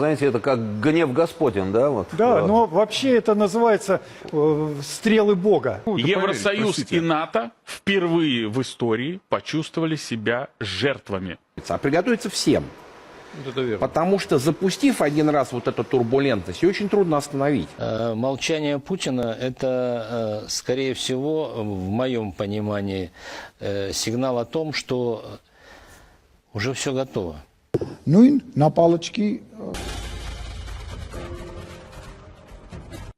Знаете, это как гнев Господень, да? Вот, Да, но вообще это называется э, стрелы Бога. Евросоюз простите. и НАТО впервые в истории почувствовали себя жертвами. А приготовиться всем. Вот это верно. Потому что запустив один раз вот эту турбулентность, ее очень трудно остановить. Э, Молчание Путина – это, э, скорее всего, в моем понимании, э, сигнал о том, что уже все готово. նույն նապալչկի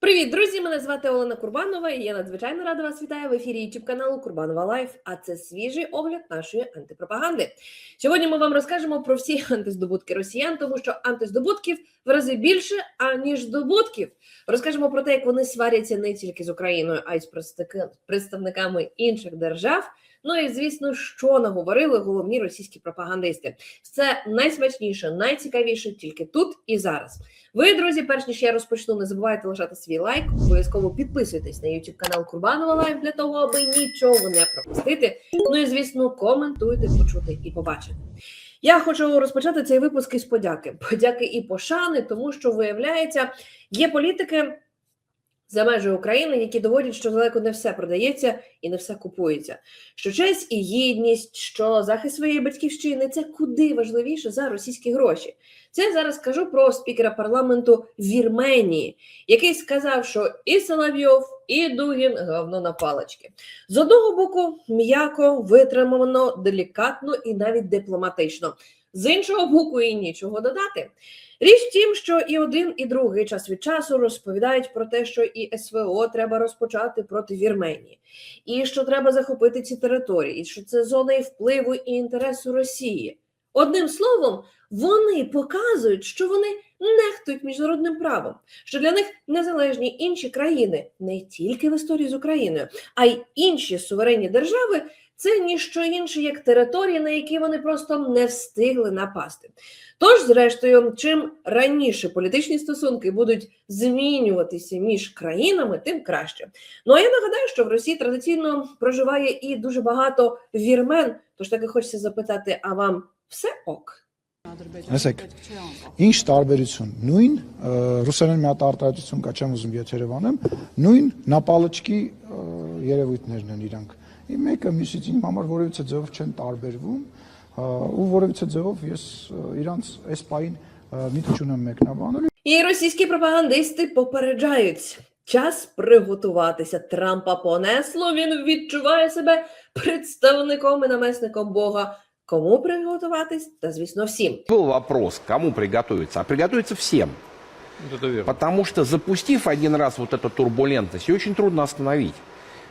Привіт, друзі! Мене звати Олена Курбанова, і я надзвичайно рада вас вітаю в ефірі youtube каналу Курбанова Лайф. А це свіжий огляд нашої антипропаганди. Сьогодні ми вам розкажемо про всі антиздобутки росіян, тому що антиздобутків в рази більше аніж здобутків. Розкажемо про те, як вони сваряться не тільки з Україною, а й з представники- представниками інших держав. Ну і звісно, що наговорили головні російські пропагандисти. Це найсмачніше, найцікавіше тільки тут і зараз. Ви, друзі, перш ніж я розпочну, не забувайте лишати свій лайк. Обов'язково підписуйтесь на YouTube канал Курбанова Лайв для того, аби нічого не пропустити. Ну і звісно, коментуйте, почути і побачити. Я хочу розпочати цей випуск із подяки. Подяки і пошани, тому що виявляється, є політики за межою України, які доводять, що далеко не все продається і не все купується. Що честь і гідність, що захист своєї батьківщини це куди важливіше за російські гроші. Це я зараз кажу про спікера парламенту Вірменії, який сказав, що і Соловйов, і Дугін говно на палички. З одного боку, м'яко, витримано, делікатно і навіть дипломатично. З іншого боку, і нічого додати. Річ в тім, що і один, і другий час від часу розповідають про те, що і СВО треба розпочати проти Вірменії, і що треба захопити ці території, і що це зона і впливу і інтересу Росії. Одним словом, вони показують, що вони нехтують міжнародним правом, що для них незалежні інші країни не тільки в історії з Україною, а й інші суверенні держави це ніщо інше, як території, на які вони просто не встигли напасти. Тож, зрештою, чим раніше політичні стосунки будуть змінюватися між країнами, тим краще. Ну а я нагадаю, що в Росії традиційно проживає і дуже багато вірмен. Тож таки хочеться запитати: а вам все ок? ասեք ինչ տարբերություն նույն ը, ռուսերեն մի հատ արտահայտություն կա չեմ ուզում եթերը վանեմ նույն նապալչկի ը, երևույթներն են իրանք ի մեկը մյուսից իմ համար որևիցե ձևով չեն տարբերվում ը, ու որևիցե ձևով ես ը, իրանց այս պայն ը, միտք չունեմ մեկնաբանելու І російські пропагандисти попереджають. Час приготуватися. Трампа понесло. Він відчуває себе представником і намесником Бога. Кому приготуватись? Та звісно, всім. Был вопрос, кому приготовиться, а приготовиться всем. Вот это верно. Потому что запустив один раз вот эту турбулентность, ее очень трудно остановить.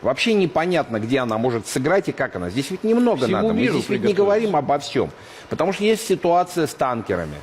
Вообще непонятно, где она может сыграть и как она. Здесь ведь немного Всему надо. Мы миру здесь ведь не приготовиться. говорим обо всем. Потому что есть ситуация с танкерами.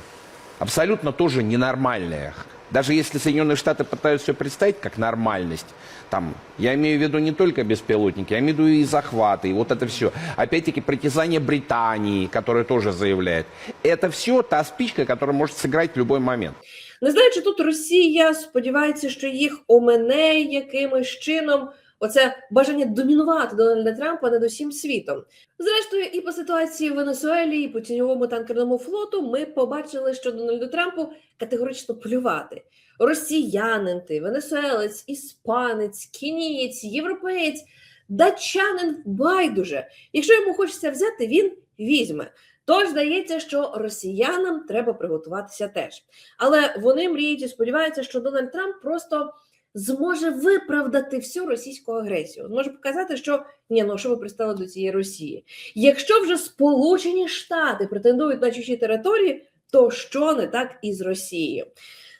Абсолютно тоже ненормальная. Даже если Соединенные Штаты пытаются все представить как нормальность, там, я имею в виду не только беспилотники, я имею в виду и захваты, и вот это все. Опять-таки, притязание Британии, которая тоже заявляет. Это все та спичка, которая может сыграть в любой момент. Не знаю, чи тут Росія сподівається, що їх омене якимось чином. Оце бажання домінувати Дональда Трампа над усім світом. Зрештою, і по ситуації в Венесуелі, і по тіньовому танкерному флоту ми побачили, що Дональду Трампу категорично плювати. Росіянин ти, венесуелець, іспанець, кінієць, європеєць, датчанин байдуже. Якщо йому хочеться взяти, він візьме. Тож здається, що росіянам треба приготуватися теж. Але вони мріють і сподіваються, що Дональд Трамп просто зможе виправдати всю російську агресію. Зможе показати, що ні, ну що ви пристали до цієї Росії. Якщо вже Сполучені Штати претендують на чужі території, то що не так із Росією?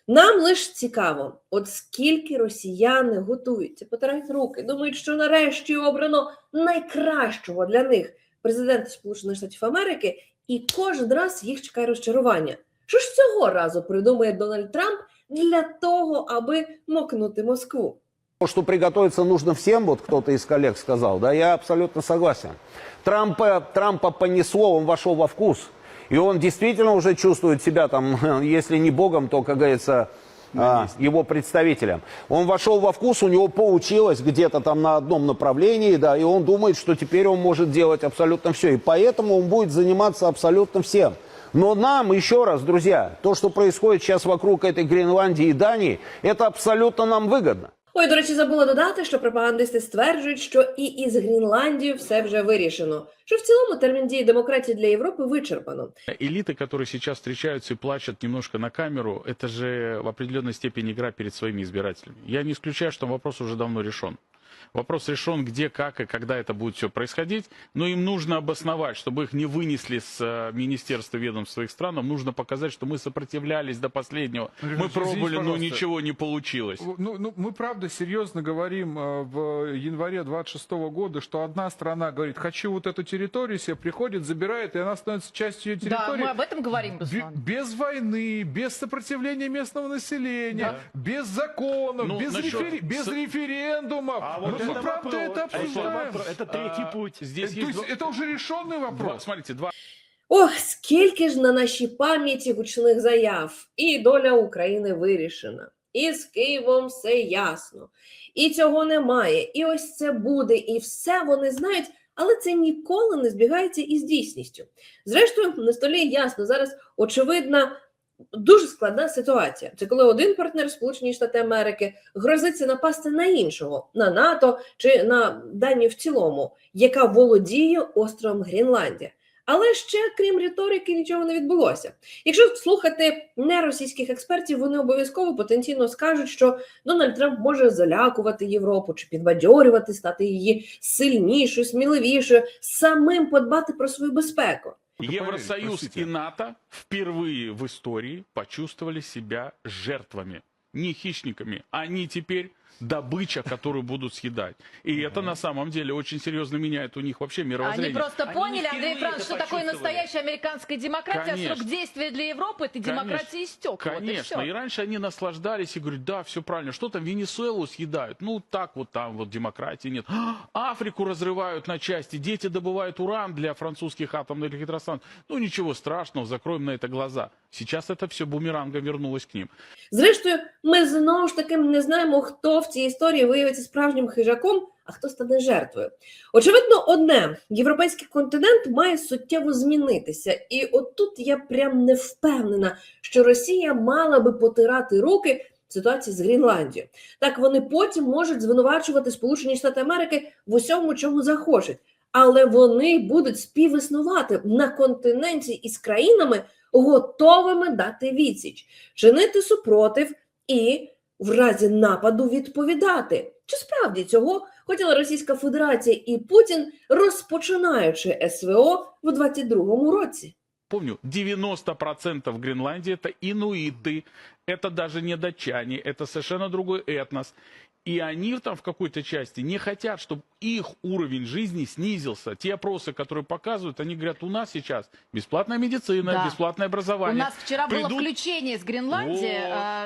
Нам лише цікаво, от скільки росіяни готуються, потирають руки, думають, що нарешті обрано найкращого для них президента Сполучених Штатів Америки, і кожен раз їх чекає розчарування. Що ж цього разу придумає Дональд Трамп для того, аби мокнути Москву? Что приготовиться нужно всем, вот кто-то из коллег сказал, да, я абсолютно согласен. Трампа, Трампа понесло, он вошел во вкус. И он действительно уже чувствует себя там, если не богом, то, как говорится, а, его представителем. Он вошел во вкус, у него получилось где-то там на одном направлении, да, и он думает, что теперь он может делать абсолютно все. И поэтому он будет заниматься абсолютно всем. Но нам, еще раз, друзья, то, что происходит сейчас вокруг этой Гренландии и Дании, это абсолютно нам выгодно. Ой, до речі, забула додати, що пропагандисти стверджують, що і із Гренландією все вже вирішено. Що в цілому термін дії демократії для Європи вичерпано. Элиты, которые сейчас встречаются и плачут немножко на камеру, это же в определенной степени игра перед своими избирателями. Я не исключаю, что вопрос уже давно решен. Вопрос решен, где, как и когда это будет все происходить, но им нужно обосновать, чтобы их не вынесли с э, министерства ведомств своих стран, нам нужно показать, что мы сопротивлялись до последнего. Ну, Мы пробовали, но ничего не получилось. Ну, ну, мы правда серьезно говорим э, в январе 26 года, что одна страна говорит, хочу вот эту территорию себе, приходит, забирает, и она становится частью ее Да, территории. мы об этом говорим, Руслан. без войны, без сопротивления местного населения, без законов, Ну, без, насчет рефери- без с- референдумов. А вот это правда вопрос. это А это обсуждаем. вопрос. Это третий путь. Здесь Э, То есть есть два- это уже решенный Два- вопрос. смотрите, два Ох, скільки ж на нашій пам'яті гучних заяв, і доля України вирішена, і з Києвом все ясно, і цього немає, і ось це буде, і все вони знають, але це ніколи не збігається із дійсністю. Зрештою, на столі ясно, зараз очевидна. Дуже складна ситуація. Це коли один партнер Сполучені Штати Америки грозиться напасти на іншого, на НАТО чи на Данію в цілому, яка володіє островом Гренландія. Але ще крім риторики нічого не відбулося. Якщо слухати неросійських експертів, вони обов'язково потенційно скажуть, що Дональд Трамп може залякувати Європу чи підбадьорювати, стати її сильнішою, сміливішою, самим подбати про свою безпеку. Евросоюз простите. и НАТО впервые в истории почувствовали себя жертвами, не хищниками. Они теперь добыча, которую будут съедать. И это на самом деле очень серьезно меняет у них вообще мировоззрение. Они просто Они поняли, Андрей Франц, что такое настоящая американская демократия, а Конечно. срок действия для Европы этой демократии истек. Вот и Конечно, и раньше они наслаждались и говорят, да, все правильно, что там Венесуэлу съедают, ну так вот там вот демократии нет. Африку разрывают на части, дети добывают уран для французских атомных электростанций. Ну ничего страшного, закроем на это глаза. Сейчас это все бумерангом вернулось к ним. Зрештою, ми знову ж таки не знаємо, хто в цій історії виявиться справжнім хижаком, а хто стане жертвою. Очевидно, одне європейський континент має суттєво змінитися, і отут я прям не впевнена, що Росія мала би потирати руки. Ситуації з Гренландією. Так вони потім можуть звинувачувати Сполучені Штати Америки в усьому, чому захочуть, але вони будуть співіснувати на континенті із країнами, готовими дати відсіч, чинити супротив і в разі нападу відповідати. Чи справді цього хотіла Російська Федерація і Путін, розпочинаючи СВО в 22-му році? Помню, 90% Гренландии это инуиты, это даже не датчане, это совершенно другой этнос. И они там в какой-то части не хотят, чтобы их уровень жизни снизился. Те опросы, которые показывают, они говорят, у нас сейчас бесплатная медицина, Да. бесплатное У образование. нас вчера было Придут- включение из Гренландии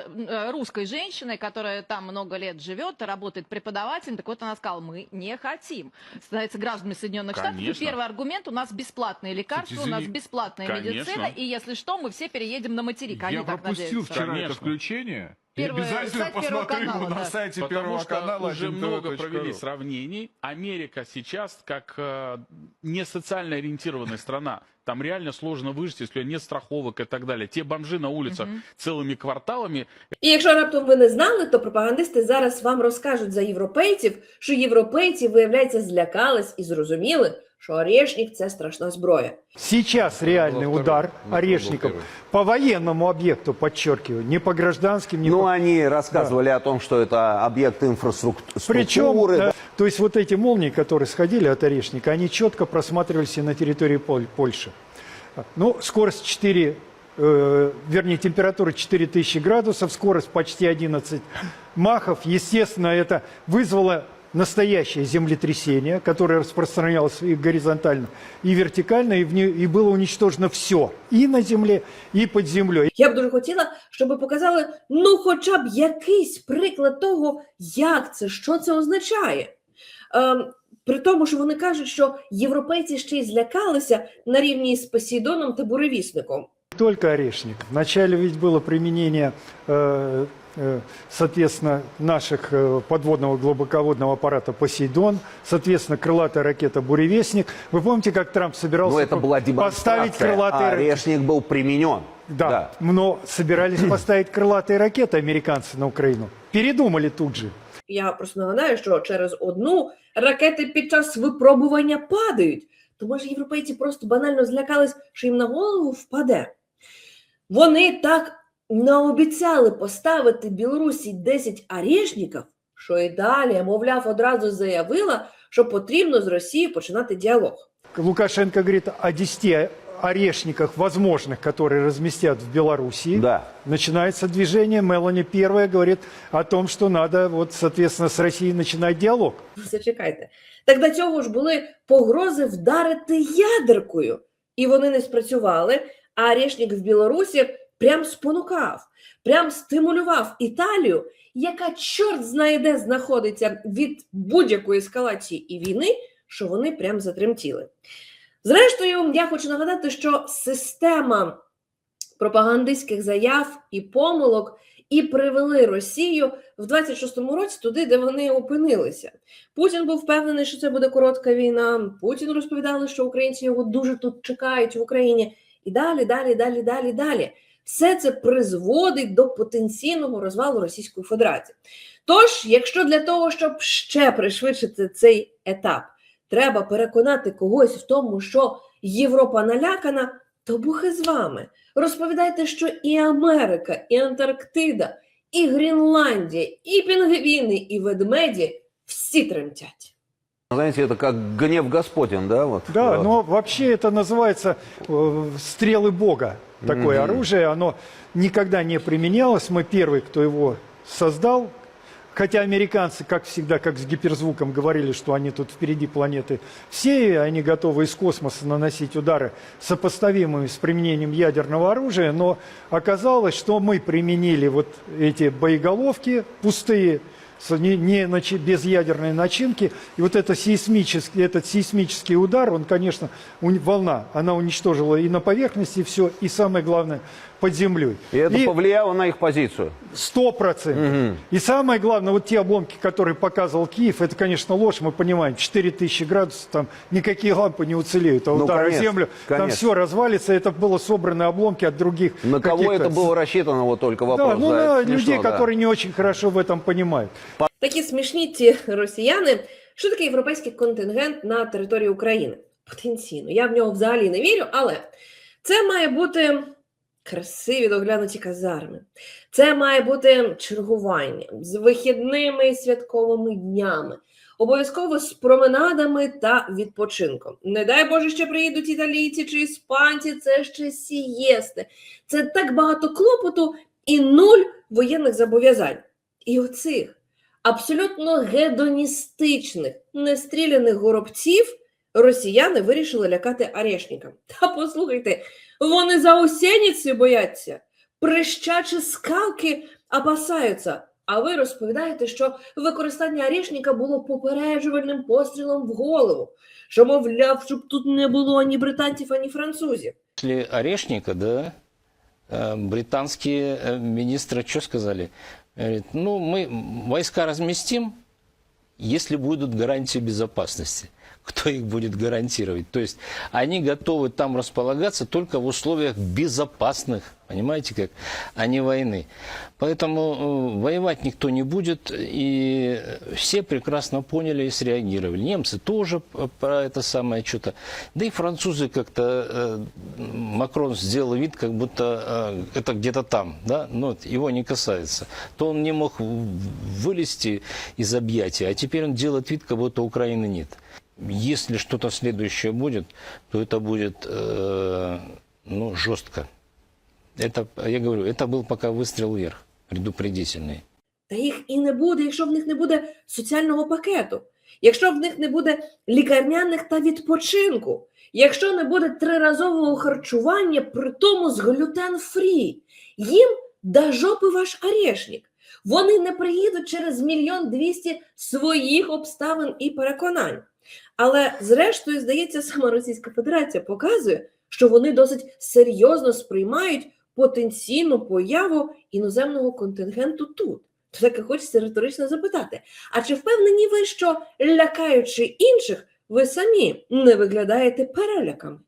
Вот. э, э, русской женщины, которая там много лет живет, работает преподавателем. Так вот она сказала, мы не хотим становиться гражданами Соединенных Штатов. И Конечно. первый аргумент, у нас бесплатные лекарства, у нас бесплатная Конечно. медицина, и если что, мы все переедем на материк. Они Я так пропустил надеются. вчера Конечно. это включение. И Первый- обязательно сайт Первого посмотрю канала, на да. сайте Потому Первого что канала. уже 1tv.ru. много провели сравнений. Америка сейчас как э, не социально ориентированная страна. Там реально сложно выжить, если у тебя нет страховок и так далее. Те бомжи на улицах целыми кварталами, І якщо раптом ви не знали, то пропагандисти зараз вам розкажуть за європейців, що європейці, виявляється, злякались і зрозуміли, Що орешник це страшна зброя. Сейчас реальный удар Орешников по военному объекту, подчеркиваю, не по гражданским, не Ну, по... они рассказывали о том, что это объект инфраструктуры. Причем, да. да, то есть вот эти молнии, которые сходили от Орешника, они четко просматривались и на территории Поль- Польши. Ну, скорость 4, э, вернее, температура 4000 градусов, скорость почти 11 махов. Естественно, это вызвало настоящее землетрясение, которое распространялось и горизонтально, и вертикально, и, в не- и было уничтожено все, и на земле, и под землей. Я б дуже хотіла, щоб ви показали ну, хоча б якийсь приклад того, як це, що це означає. Ем, при тому, що вони кажуть, що європейці ще й злякалися на рівні з Посейдоном та буревісником. Только орешник. Вначале ведь было применение, э, э, соответственно, наших э, подводного глубоководного аппарата «Посейдон», соответственно, крылатая ракета «Буревестник». Вы помните, как Трамп собирался Но это была поставить демонстрация, крылатые а ракеты? орешник был применен. Да, но собирались поставить крылатые ракеты американцы на Украину. Передумали тут же. Я просто нагадаю, що через одну ракети під час випробування падають. То може європейці просто банально злякались, що їм на голову впаде. Вони так наобіцяли поставити Білорусі 10 орешників, що і далі, мовляв, одразу заявила, що потрібно з Росією починати діалог. Лукашенко говорит о 10 орешниках возможных, которые разместят в Белоруссии. Да. Начинается движение. Мелани первая говорит о том, что надо, вот, соответственно, с Россией начинать диалог. Зачекайте. Так до цього ж були погрози вдарити ядеркою, і вони не спрацювали. А Орешник в Білорусі прям спонукав, прям стимулював Італію, яка чорт знає де знаходиться від будь-якої ескалації і війни, що вони прям затремтіли. Зрештою, я хочу нагадати, що система пропагандистських заяв і помилок і привели Росію в 26-му році туди, де вони опинилися. Путін був впевнений, що це буде коротка війна. Путін розповідали, що українці його дуже тут чекають в Україні. І далі, далі, далі, далі, далі. Все це призводить до потенційного розвалу Російської Федерації. Тож, якщо для того, щоб ще пришвидшити цей етап, треба переконати когось в тому, що Європа налякана, то Бог із вами. Розповідайте, що і Америка, і Антарктида, і Гренландія, і пінгвіни, і ведмеді всі тремтять. Знаете, это как гнев Господень, да? Вот. Да, Э, но вообще это называется э, стрелы Бога. Такое оружие, оно никогда не применялось. Мы первый, кто его создал. Хотя американцы, как всегда, как с гиперзвуком говорили, что они тут впереди планеты все, и они готовы из космоса наносить удары, сопоставимые с применением ядерного оружия, но оказалось, что мы применили вот эти боеголовки пустые, не, не начи- без ядерной начинки. И вот это сейсмический, этот сейсмический удар, он, конечно, у, волна, она уничтожила и на поверхности все, и самое главное, под землей. И это И- повлияло на их позицию. Сто процентов. И самое главное, вот те обломки, которые показывал Киев, это, конечно, ложь, мы понимаем, 4000 градусов, там никакие лампы не уцелеют, а Ну, удар о конечно, землю, там конечно. все развалится, это было собраны обломки от других На кого каких-то- это было рассчитано, вот только вопрос. Да, ну да, на это смешно, людей, да. которые не очень хорошо в этом понимают. Такі смішні ці росіяни. Що таке європейський контингент на території України? Потенційно. Я в нього взагалі не вірю, але це має бути красиві доглянуті казарми. Це має бути чергування з вихідними і святковими днями. Обов'язково з променадами та відпочинком. Не дай Боже, ще приїдуть італійці чи іспанці, це ще сієсти. Це так багато клопоту і нуль воєнних зобов'язань. І оцих абсолютно гедоністичних, нестріляних горобців росіяни вирішили лякати орешникам. Та послухайте, вони за осеніці бояться, прищачі скалки опасаються. А ви розповідаєте, що використання орешника було попереджувальним пострілом в голову, що, мовляв, щоб тут не було ані британців, ані французів. После Орешника, да, э, британские э, министры что сказали? Говорит, ну, мы войска разместим, если будут гарантии безопасности. Кто их будет гарантировать? То есть они готовы там располагаться только в условиях безопасных, понимаете как, а не войны. Поэтому э, воевать никто не будет, и все прекрасно поняли и среагировали. Немцы тоже про это самое что-то. Да и французы как-то, э, Макрон сделал вид, как будто э, это где-то там, да, но его не касается. То он не мог вылезти из объятия, а теперь он делает вид, как будто Украины нет. Если что-то следующее будет, то это будет э, ну, жестко. Это, я говорю, это был пока выстрел вверх, предупредительный. Та їх і не буде, якщо в них не буде соціального пакету, якщо в них не буде лікарняних та відпочинку, якщо не буде триразового харчування, при тому з глютен-фрі, їм да жопи ваш орешник. Вони не приїдуть через мільйон двісті своїх обставин і переконань. Але зрештою, здається, сама Російська Федерація показує, що вони досить серйозно сприймають потенційну появу іноземного контингенту тут. То так і хочеться риторично запитати: а чи впевнені ви, що лякаючи інших, ви самі не виглядаєте переляками?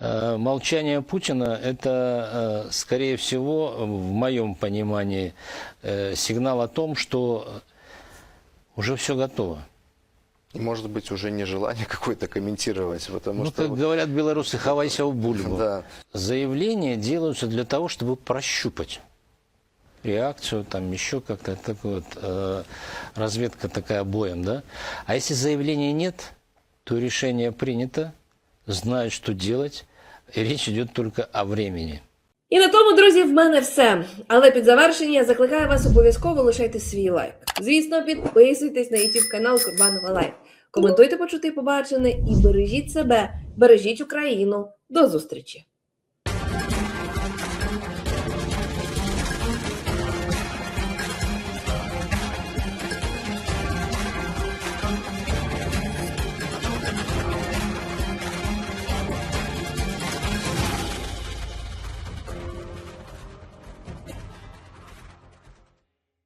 Э, Молчание Путина – это, э, скорее всего, в моем понимании, э, сигнал о том, что уже все готово. Может быть, уже нежелание какое-то комментировать, потому ну, что... как говорят белорусы, хавайся в бульбу. Да. Заявления делаются для того, чтобы прощупать реакцию, там еще как-то так вот, э, разведка такая боем, да. А если заявления нет, то решение принято, знают, что делать, и речь идет только о времени. І на тому, друзі, в мене все. Але під завершення я закликаю вас обов'язково лишайте свій лайк. Звісно, підписуйтесь на YouTube канал Курбанова Лайф. Коментуйте почути побачене і бережіть себе, бережіть Україну. До зустрічі!